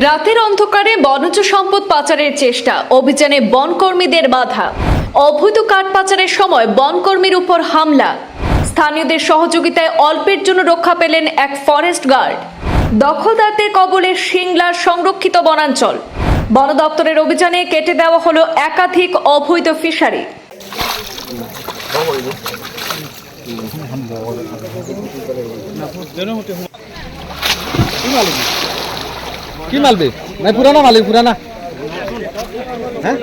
রাতের অন্ধকারে বনজ সম্পদ পাচারের চেষ্টা, অভিযানে বনকর্মীদের বাধা। অবৈধ কাঠ পাচারের সময় বনকর্মীর উপর হামলা। স্থানীয়দের সহযোগিতায় অল্পের জন্য রক্ষা পেলেন এক ফরেস্ট গার্ড। দখলদারদের কবলে সিংলার সংরক্ষিত বনাঞ্চল। বন দপ্তরের অভিযানে কেটে দেওয়া হলো একাধিক অবৈধ ফিশারি। কি মালবে নাই পুরানা মালিক পুরানা। হ্যাঁ?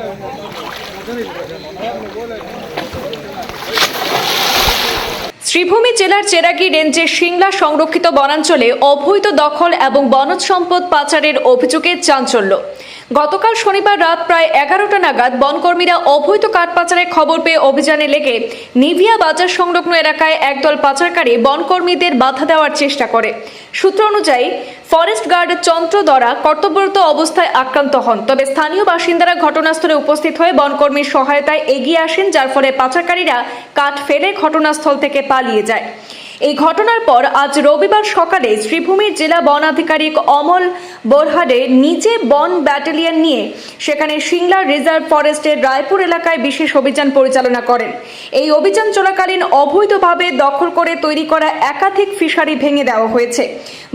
শ্রীভূমি জেলার চেরাগি রেঞ্জের সিংলা সংরক্ষিত বনাঞ্চলে অবৈধ দখল এবং বনজ সম্পদ পাচারের অভিযোগে চাঞ্চল্য। গতকাল শনিবার রাত প্রায় এগারোটা নাগাদ বনকর্মীরা অবৈধ কাঠ পাচারের খবর পেয়ে অভিযানে লেগে নিভিয়া বাজার সংলগ্ন এলাকায় একদল পাচারকারী বনকর্মীদের বাধা দেওয়ার চেষ্টা করে। সূত্র অনুযায়ী, ফরেস্ট গার্ড চন্দ্রদরা কর্তব্যরত অবস্থায় আক্রান্ত হন। তবে স্থানীয় বাসিন্দারা ঘটনাস্থলে উপস্থিত হয়ে বনকর্মীর সহায়তায় এগিয়ে আসেন, যার ফলে পাচারকারীরা কাঠ ফেলে ঘটনাস্থল থেকে পালিয়ে যায়। এই ঘটনার পর আজ রবিবার সকালে শ্রীভূমির জেলা বন আধিকারিক অমল বোরহাডে নিজে বন ব্যাটালিয়ন নিয়ে সেখানে সিংলা রিজার্ভ ফরেস্টের রায়পুর এলাকায় বিশেষ অভিযান পরিচালনা করেন। এই অভিযান চলাকালীন অবৈধভাবে দখল করে তৈরি করা একাধিক ফিশারি ভেঙে দেওয়া হয়েছে।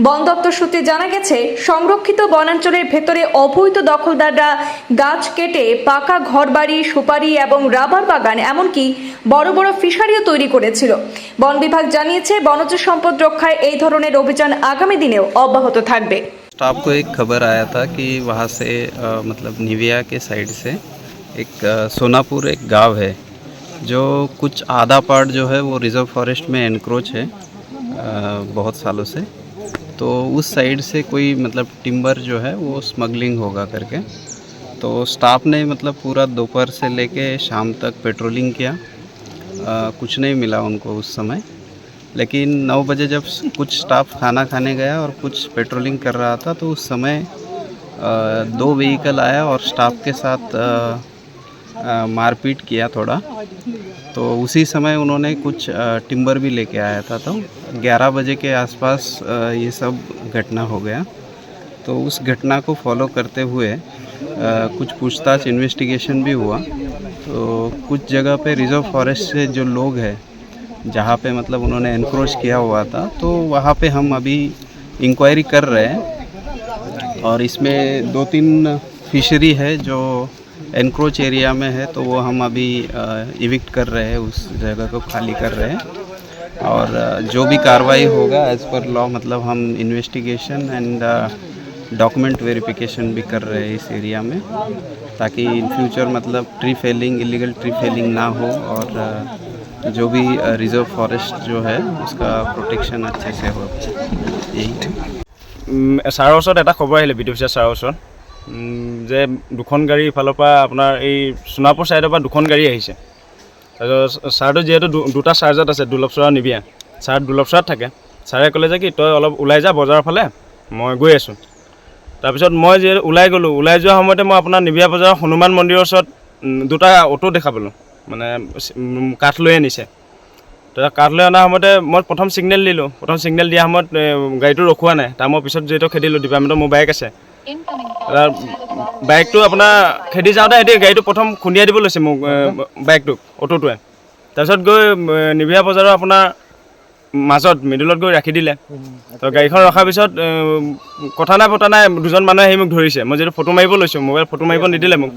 বন দপ্তর সূত্রে জানা গেছে, সংরক্ষিত বনাঞ্চলের ভেতরে অবৈধ দখলদাররা গাছ কেটে পাকা ঘরবাড়ি, সুপারি এবং রাবার বাগান, এমনকি বড় বড় ফিশারিও তৈরি করেছিল। বন বিভাগ জানিয়েছে বনজ সম্পদ রক্ষায় এই ধরনের অভিযান আগামী দিনেও অব্যাহত থাকবে स्टाफ को एक खबर आया था कि वहाँ से अ, मतलब निविया के साइड से एक अ, सोनापुर एक गांव है जो कुछ आधा पार्ट जो है वो रिजर्व फॉरेस्ट में एनक्रोच है अ, बहुत सालों से तो उस साइड से कोई मतलब टिम्बर जो है वो स्मगलिंग होगा करके तो स्टाफ ने मतलब पूरा दोपहर से लेके शाम तक पेट्रोलिंग किया अ, कुछ नहीं मिला उनको उस समय। लेकिन नौ बजे जब कुछ स्टाफ खाना खाने गया और कुछ पेट्रोलिंग कर रहा था तो उस समय अ, दो व्हीकल आया और स्टाफ के साथ अ, अ, मारपीट किया थोड़ा। तो उसी समय उन्होंने कुछ अ, टिम्बर भी लेके आया था। तो 11 बजे के आसपास अ, ये सब घटना हो गया। तो उस घटना को फॉलो करते हुए अ, कुछ पूछताछ इन्वेस्टिगेशन भी हुआ। तो कुछ जगह पे रिज़र्व फॉरेस्ट से जो लोग हैं, जहाँ पे मतलब उन्होंने एनक्रोच किया हुआ था तो वहाँ पे हम अभी इंक्वायरी कर रहे हैं और इसमें दो तीन फिशरी है जो एनक्रोच एरिया में है तो वो हम अभी इविक्ट कर रहे हैं, उस जगह को खाली कर रहे हैं। और जो भी कार्रवाई होगा एज पर लॉ मतलब हम इन्वेस्टिगेशन एंड डॉक्यूमेंट वेरिफिकेशन भी कर रहे हैं इस एरिया में। ताकि इन फ्यूचर मतलब tree felling illegal tree felling ना हो और अ, जो भी रिजर्व फॉरेस्ट जो है उसका प्रोटेक्शन अच्छे से हो यही है উম, ছাৰৰ ওচৰত এটা খবৰ আহিলে বিদ্যুৎ অফিচাৰ ছাৰৰ ওচৰত উম, যে দুখন গাড়ী ইফালৰ পৰা আপোনাৰ এই সোণাপুৰ ছাইডৰ পৰা দুখন গাড়ী আহিছে তাৰপিছত ছাৰটো যিহেতু দু- দুটা চাৰ্জত আছে দুলভ চৰা নিবিয়া ছাৰ দুলভ চৰাত থাকে ছাৰে ক'লে যে কি তই অলপ ওলাই যা বজাৰৰ ফালে মই গৈ আছোঁ তাৰপিছত মই যিহেতু ওলাই গ'লোঁ ওলাই যোৱা সময়তে মই আপোনাৰ নিবিয়া বজাৰৰ হনুমান মন্দিৰৰ ওচৰত দুটা অ'টো দেখা পালোঁ। মানে কাঠ লৈ আনিছে। তাৰপিছত কাঠ লৈ অনা সময়তে মই প্ৰথম ছিগনেল দিলোঁ। প্ৰথম ছিগনেল দিয়া সময়ত গাড়ীটো ৰখোৱা নাই। তাৰ মই পিছত যিহেতু খেদিলোঁ ডিপাৰ্টমেণ্টৰ মোৰ বাইক আছে। বাইকটো আপোনাৰ খেদি যাওঁতে সিহঁতি গাড়ীটো প্ৰথম খুন্দিয়াই দিব লৈছে মোক বাইকটোক অ'টোটোৱে। তাৰপিছত গৈ এ, নিভিয়া বজাৰৰ আপোনাৰ মাজত মিডিলত গৈ ৰাখি দিলে। তো গাড়ীখন ৰখাৰ পিছত কথা নাই পতা নাই দুজন মানুহে আহি মোক ধৰিছে। মই যিহেতু ফটো মাৰিব লৈছোঁ মোবাইল ফটো মাৰিব নিদিলে মোক।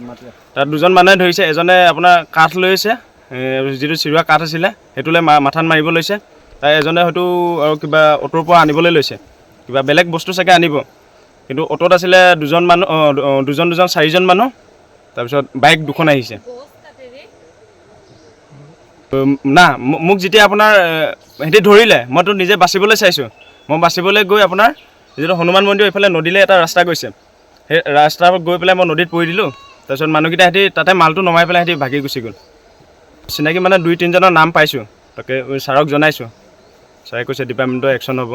তাত দুজন মানুহে ধৰিছে এজনে আপোনাৰ কাঠ লৈছে যিটো চিৰুৱা কাঠ আছিলে সেইটোলৈ মা মাথাত মাৰিব লৈছে। তাৰ এজনে হয়তো আৰু কিবা অ'টোৰ পৰা আনিবলৈ লৈছে। কিবা বেলেগ বস্তু চাগে আনিব। কিন্তু অ'টোত আছিলে দুজন মানুহ দুজন দুজন চাৰিজন মানুহ। তাৰপিছত বাইক দুখন আহিছে। না মোক যেতিয়া আপোনাৰ সিহঁতি ধৰিলে মইতো নিজে বাচিবলৈ চাইছোঁ। মই বাচিবলৈ গৈ আপোনাৰ, যিটো হনুমান মন্দিৰ এইফালে নদীলৈ এটা ৰাস্তা গৈছে। সেই ৰাস্তাত গৈ পেলাই মই নদীত পৰি দিলোঁ। তাৰপিছত মানুহকেইটা সিহঁতি তাতে মালটো নমাই পেলাই সিহঁতি ভাগি গুচি গ'ল। চিনাকি মানে দুই তিনিজনৰ নাম পাইছোঁ। তাকে ছাৰক জনাইছোঁ। ছাৰে কৈছে ডিপাৰ্টমেণ্টৰ একশ্যন হ'ব।